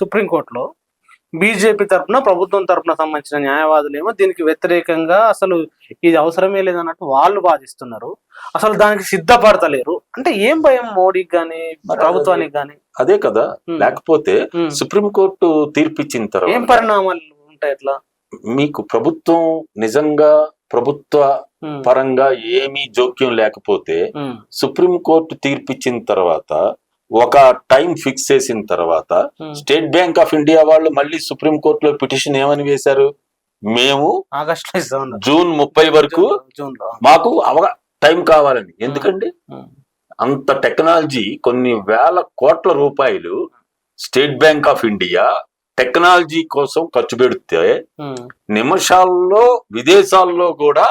సుప్రీంకోర్టులో బీజేపీ తరపున ప్రభుత్వం తరపున సంబంధించిన న్యాయవాదులు ఏమో దీనికి వ్యతిరేకంగా అసలు ఇది అవసరమే లేదన్నట్టు వాళ్ళు వాదిస్తున్నారు. అసలు దానికి సిద్ధపడతలేరు. అంటే ఏం భయం మోడీకి గాని మరి ప్రభుత్వానికి గాని? అదే కదా. లేకపోతే. సుప్రీంకోర్టు తీర్పిచ్చిన ఏం తర్వాత పరిణామాలు ఉంటాయి ఎట్లా మీకు ప్రభుత్వం నిజంగా ప్రభుత్వ పరంగా ఏమీ జోక్యం లేకపోతే సుప్రీంకోర్టు తీర్పిచ్చిన తర్వాత ఒక టైం ఫిక్స్ చేసిన తర్వాత um. State Bank of India వాళ్ళు మళ్ళీ సుప్రీంకోర్టులో పిటిషన్ ఏమని వేశారు? మేము జూన్ ముప్పై వరకు మాకు అవగా టైం కావాలని. ఎందుకండి? ఉమ్, అంత టెక్నాలజీ కొన్ని వేల కోట్ల రూపాయలు State Bank of India technology కోసం ఖర్చు పెడితే నిమిషాల్లో విదేశాల్లో కూడా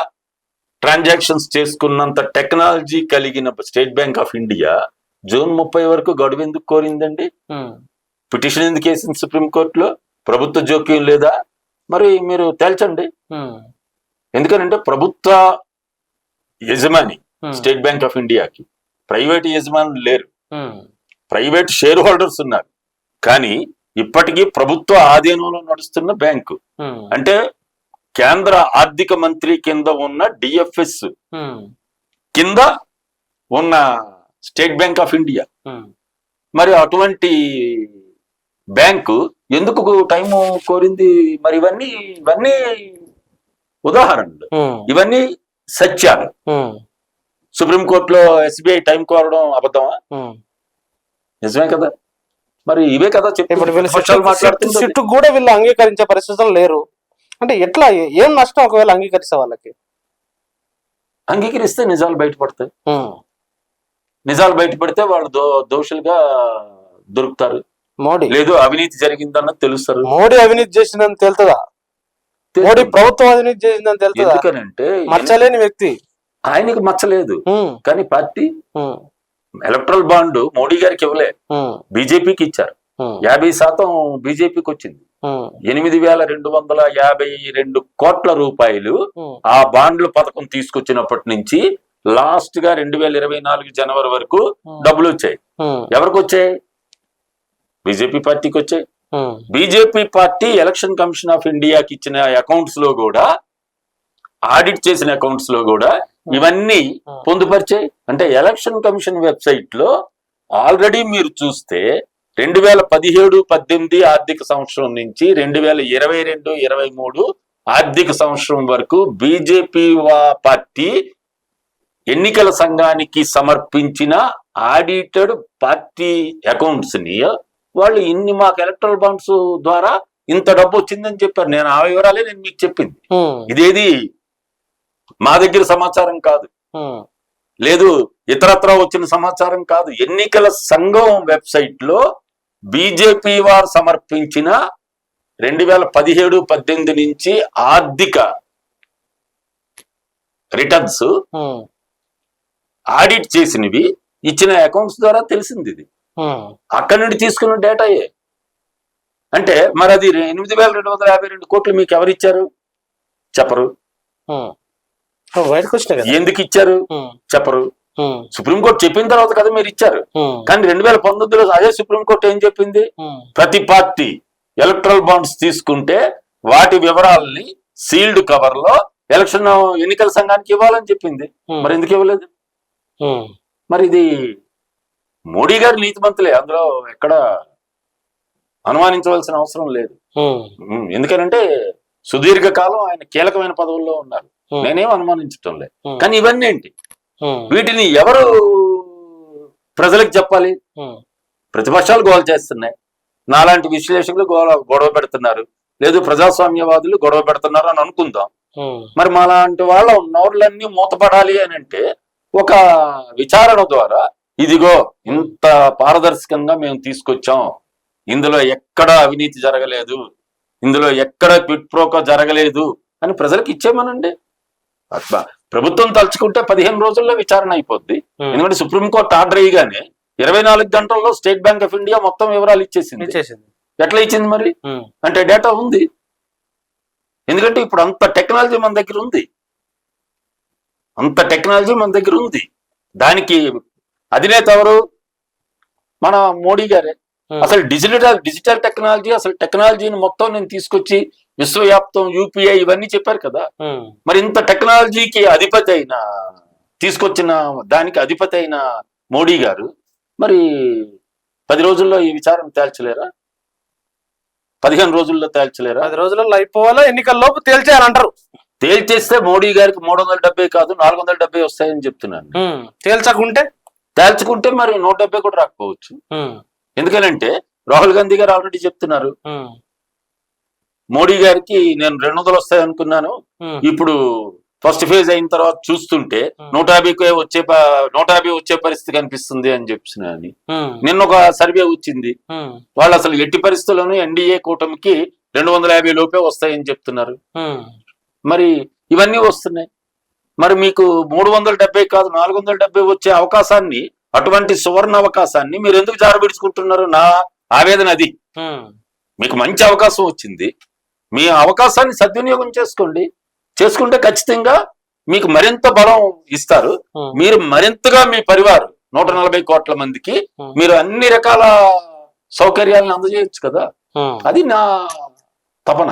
ట్రాన్సాక్షన్స్ చేసుకున్నంత టెక్నాలజీ కలిగిన State Bank of India June ముప్పై వరకు గడువు ఎందుకు కోరిందండి? పిటిషన్ ఎందుకు వేసింది సుప్రీంకోర్టులో ప్రభుత్వ జోక్యం లేదా? మరి మీరు తేల్చండి. ఎందుకనంటే ప్రభుత్వ యజమాని స్టేట్ బ్యాంక్ ఆఫ్ ఇండియాకి ప్రైవేట్ యజమానులు లేరు. ప్రైవేట్ షేర్ హోల్డర్స్ ఉన్నారు. కానీ ఇప్పటికీ ప్రభుత్వ ఆధీనంలో నడుస్తున్న బ్యాంకు. అంటే కేంద్ర ఆర్థిక మంత్రి కింద ఉన్న డిఎఫ్ఎస్ కింద ఉన్న State Bank of India. Um, మరి అటువంటి బ్యాంకు ఎందుకు టైం కోరింది? మరి ఇవన్నీ ఇవన్నీ ఉదాహరణలు. ఉమ్, ఇవన్నీ సత్యాలు. ఉమ్, సుప్రీంకోర్టులో ఎస్బీఐ టైం కోరడం అబద్ధమా. నిజమే కదా. మరి ఇవే కదా సిట్టు కూడా వీళ్ళు అంగీకరించే పరిస్థితులు లేరు. అంటే ఎట్లా ఏం నష్టం ఒకవేళ అంగీకరిస్తే వాళ్ళకి? అంగీకరిస్తే నిజాలు బయటపడతాయి. నిజాలు బయటపడితే వాళ్ళు దోషులుగా దొరుకుతారు. మోడీ. లేదు అవినీతి జరిగిందన్నది తెలుస్తారు. మోడీ అవినీతి చేసిందని తెలుతుందా? మోడీ ప్రభుత్వం అవినీతి చేసిందని తెలుతుందా? ఎందుకనంటే మచ్చలేని వ్యక్తి. ఆయనకి మచ్చలేదు. కానీ పార్టీ ఎలక్ట్రల్ బాండ్ మోడీ గారికి ఇవ్వలే. బీజేపీకి ఇచ్చారు. యాభై శాతం బీజేపీకి వచ్చింది. ఎనిమిది వేల రెండు వందల యాభై రెండు కోట్ల రూపాయలు ఆ బాండ్ల పథకం తీసుకొచ్చినప్పటి నుంచి లాస్ట్గా రెండు వేల ఇరవై నాలుగు జనవరి వరకు డబ్బులు వచ్చాయి. ఉమ్, ఎవరికి వచ్చాయి? బీజేపీ పార్టీకి వచ్చాయి. ఉమ్, BJP party election commission of ఇండియాకి ఇచ్చిన అకౌంట్స్లో కూడా ఆడిట్ చేసిన అకౌంట్స్లో కూడా ఇవన్నీ పొందుపరిచాయి. అంటే ఎలక్షన్ కమిషన్ వెబ్సైట్లో ఆల్రెడీ మీరు చూస్తే రెండు వేల పదిహేడు పద్దెనిమిది ఆర్థిక సంవత్సరం నుంచి రెండు వేల ఇరవై రెండు ఇరవై మూడు ఆర్థిక సంవత్సరం వరకు బీజేపీ పార్టీ ఎన్నికల సంఘానికి సమర్పించిన ఆడిటెడ్ పార్టీ అకౌంట్స్ని వాళ్ళు ఇన్ని మాకు ఎలక్ట్రల్ బాండ్స్ ద్వారా ఇంత డబ్బు వచ్చిందని చెప్పారు. నేను ఆ వివరాలే నేను మీకు చెప్పింది. ఇదేది? మా దగ్గర సమాచారం కాదు. లేదు ఇతరత్ర వచ్చిన సమాచారం కాదు. ఎన్నికల సంఘం వెబ్సైట్లో బీజేపీ వారు సమర్పించిన రెండు వేల పదిహేడు పద్దెనిమిది నుంచి ఆర్థిక రిటర్న్స్ ఆడిట్ చేసినవి ఇచ్చిన అకౌంట్స్ ద్వారా తెలిసింది ఇది. అక్కడి నుండి తీసుకున్న డేటాయే అంటే మరి అది ఎనిమిది వేల రెండు వందల యాభై రెండు కోట్లు మీకు చెప్పరు. బయటకు వచ్చినాయి కదా. ఎందుకు ఇచ్చారు? చెప్పరు. సుప్రీంకోర్టు చెప్పిన తర్వాత కదా మీరు ఇచ్చారు. కానీ రెండు వేల పంతొమ్మిదిలో అదే సుప్రీంకోర్టు ఏం చెప్పింది? ప్రతి పార్టీ ఎలక్ట్రల్ బాండ్స్ తీసుకుంటే వాటి వివరాలని సీల్డ్ కవర్లో ఎలక్షన్ ఎన్నికల సంఘానికి ఇవ్వాలని చెప్పింది. మరి ఎందుకు ఇవ్వలేదు? మరి ఇది మోడీ గారి నీతిమంతులే అందులో ఎక్కడ అనుమానించవలసిన అవసరం లేదు. ఎందుకనంటే సుదీర్ఘ కాలం ఆయన కీలకమైన పదవుల్లో ఉన్నారు. నేనేం అనుమానించటం లేదు. కానీ ఇవన్నీ ఏంటి? వీటిని ఎవరు ప్రజలకు చెప్పాలి? ప్రతిపక్షాలు గోల చేస్తున్నాయి. నాలాంటి విశ్లేషకులు గోల గొడవ పెడుతున్నారు. లేదు ప్రజాస్వామ్యవాదులు గొడవ పెడుతున్నారు అని అనుకుందాం. మరి మాలాంటి వాళ్ళ నోర్లన్నీ మూతపడాలి అని అంటే ఒక విచారణ ద్వారా ఇదిగో ఇంత పారదర్శకంగా మేము తీసుకొచ్చాం. ఇందులో ఎక్కడ అవినీతి జరగలేదు. ఇందులో ఎక్కడ క్విట్ ప్రోకో జరగలేదు అని ప్రజలకు ఇచ్చేమనండి ప్రభుత్వం తలుచుకుంటే పదిహేను రోజుల్లో విచారణ అయిపోద్ది. ఎందుకంటే సుప్రీంకోర్టు ఆర్డర్ అయ్యగానే ఇరవై నాలుగు గంటల్లో స్టేట్ బ్యాంక్ ఆఫ్ ఇండియా మొత్తం వివరాలు ఇచ్చేసింది. ఎట్లా ఇచ్చింది మరి? అంటే డేటా ఉంది. ఎందుకంటే ఇప్పుడు అంత టెక్నాలజీ మన దగ్గర ఉంది. అంత టెక్నాలజీ మన దగ్గర ఉంది. దానికి అధినేత ఎవరు? మన మోడీ గారే. అసలు డిజిటల్ డిజిటల్ టెక్నాలజీ అసలు టెక్నాలజీని మొత్తం నేను తీసుకొచ్చి విశ్వవ్యాప్తం యూపీఐ ఇవన్నీ చెప్పారు కదా. మరి ఇంత టెక్నాలజీకి అధిపతి అయిన తీసుకొచ్చిన దానికి అధిపతి అయిన మోడీ గారు మరి పది రోజుల్లో ఈ విచారం తేల్చలేరా? పదిహేను రోజుల్లో తేల్చలేరా? పది రోజులలో అయిపోవాలా ఎన్నికల లోపు తేల్చేయాలంటారు. తేల్చేస్తే మోడీ గారికి మూడు వందల డెబ్బై కాదు నాలుగు వందల డెబ్బై వస్తాయని చెప్తున్నాను. తేల్చకుంటే? తేల్చుకుంటే మరి నూట డెబ్బై కూడా రాకపోవచ్చు. ఎందుకనంటే రాహుల్ గాంధీ గారు ఆల్రెడీ చెప్తున్నారు. మోడీ గారికి నేను రెండు వందలు వస్తాయి అనుకున్నాను. ఇప్పుడు ఫస్ట్ ఫేజ్ అయిన తర్వాత చూస్తుంటే. నూట యాభైకే వచ్చే నూట యాభై వచ్చే పరిస్థితి కనిపిస్తుంది అని చెప్పిన ఉమ్, నిన్న ఒక సర్వే వచ్చింది. వాళ్ళు అసలు ఎట్టి పరిస్థితుల్లోనూ ఎన్డీఏ కూటమికి రెండు వందల యాభై లోపే వస్తాయని చెప్తున్నారు. మరి ఇవన్నీ వస్తున్నాయి. మరి మీకు మూడు వందల డెబ్బై కాదు నాలుగు వందల డెబ్బై వచ్చే అవకాశాన్ని అటువంటి సువర్ణ అవకాశాన్ని మీరు ఎందుకు జారబిడుచుకుంటున్నారు? నా ఆవేదన అది. మీకు మంచి అవకాశం వచ్చింది. మీ అవకాశాన్ని సద్వినియోగం చేసుకోండి. చేసుకుంటే ఖచ్చితంగా మీకు మరింత బలం ఇస్తారు. మీరు మరింతగా మీ పరివారం నూట నలభై కోట్ల మందికి. మీరు అన్ని రకాల సౌకర్యాలను అందజేయచ్చు కదా. అది నా తపన.